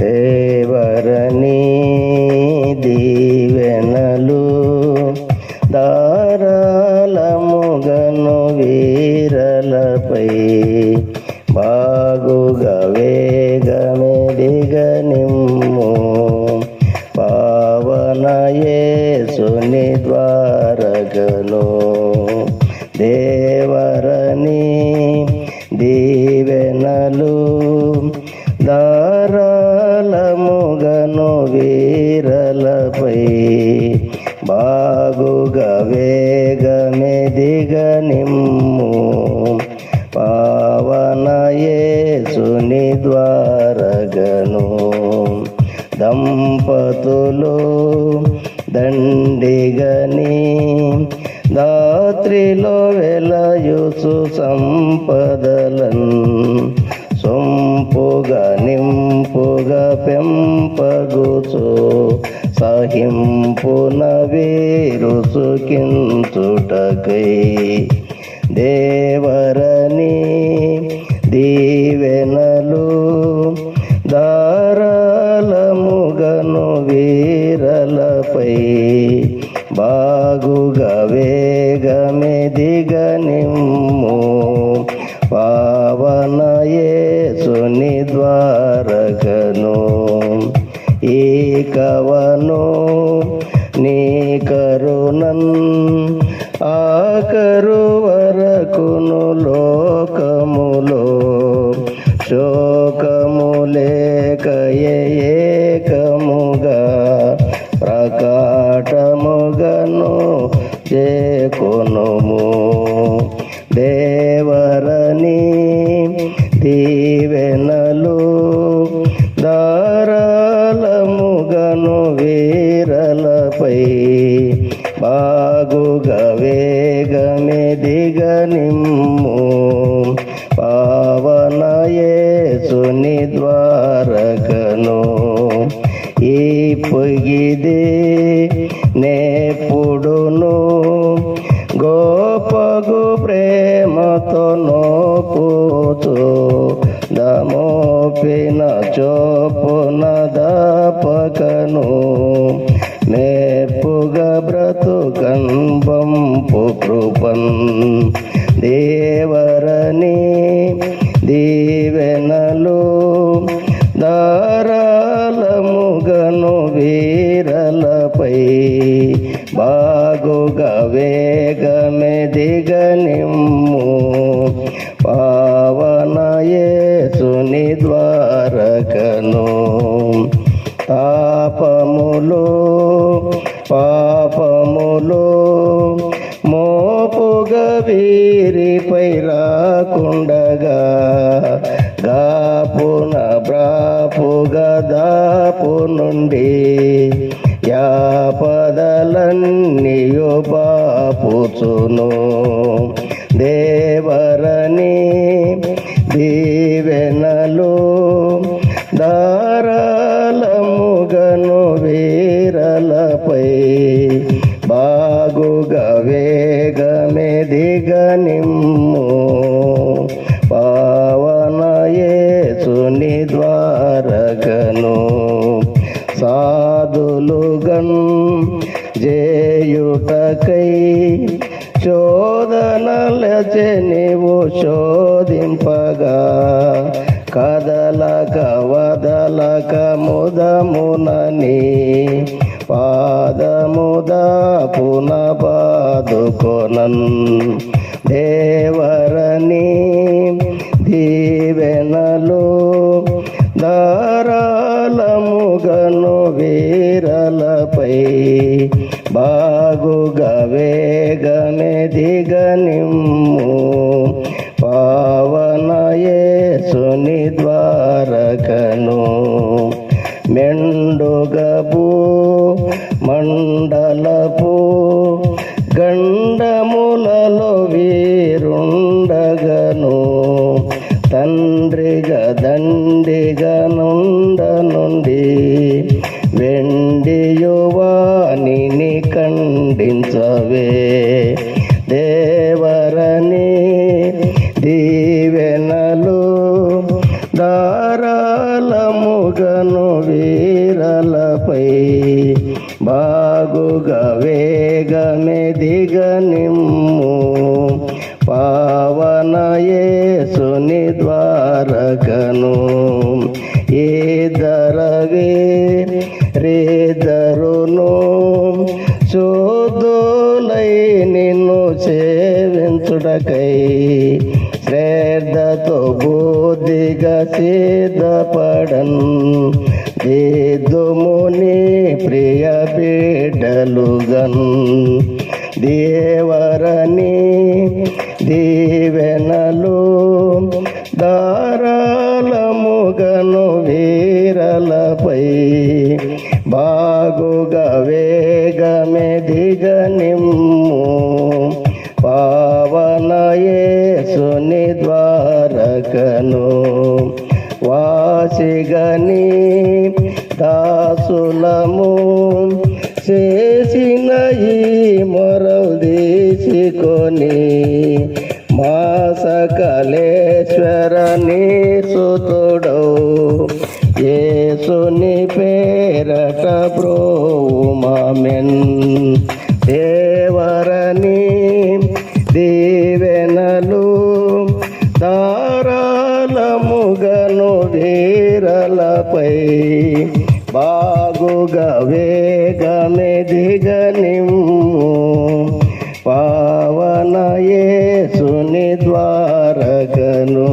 దేవరని దీవెనలు దారాలముగను వీరలపై బాగుగా వేగమెదిగనిమ్ము పావన యేసుని ద్వారగను దేవరని దీవెనలు బాగుగా వేగమెదిగనిమ్ము నిమ్ము పావనయేసుని ద్వారగను. దంపతులు దండిగని దాత్రిలో వెలయుసు సంపదలన్. సొంపుగా నింపుగా పెంపగుచు సహింపున వీరుసుకించుటకై దేవరని దీవెనలు దారాలముగను వీరలపై. బాగుగా వేగమెదిగనిమ్ము కును లోకములో శోకము లేక ఏకముగా ప్రకాటముగను చేకొనుము. దేవర పై బాగుగా వేగమెదిగనిమ్ము పావన యేసుని ద్వారకను ఈ పొగిదే నేపుడును. గోపగు ప్రేమతో నోపుతూ దమోపిన చోపున దపకను. మేపుగా బ్రతుకన్ పంపు కృపన్ దేవరని దీవెనలు దారాలముగను వీరలపై. బాగుగా వేగమెదిగనిమ్ము పా పాపములు మోపుగ వీరిపై రాకుండగా గాపున బ్రాపుగా దాపు నుండి యాపదలన్నీయో పాపుచును దేవరని దీవెనలు సాధులుగన్ జేయుటకై శోధనలచే నీవు శోధింపగా. కదలక వదలక ముదమునని పాదముదా పునపాదుకొనన్ దేవరని దీవెనలో బాగుగా వేగమెదిగనిమ్ము పావన యేసుని ద్వారకను మెండుగబు మండలపు గండములలో వీరుండగను. తండ్రిగా దండిగా ఖండించవే దేవరని దీవెనలు దారాలముగను వీరలపై బాగుగా వేగమే దిగనిమ్ము. పావన యేసుని ద్వారకను ఏ దరవే సేవించుటకై శ్రద్ధతో బుద్ధిగా సిద్ధపడన్. దేదుముని ప్రియ బిడ్డలుగన్. దేవరని దీవెనలు దా పావన ద్వారకను వాసిగని దాసులము చేసిన ఈ మొరవు తీసుకొని మా సకలేశ్వరని సుతుడవు యేసుని పేరట బ్రోమామెన్ బాగుగా వేగమే దిగనిమ్ము. పావన యేసుని ద్వారకను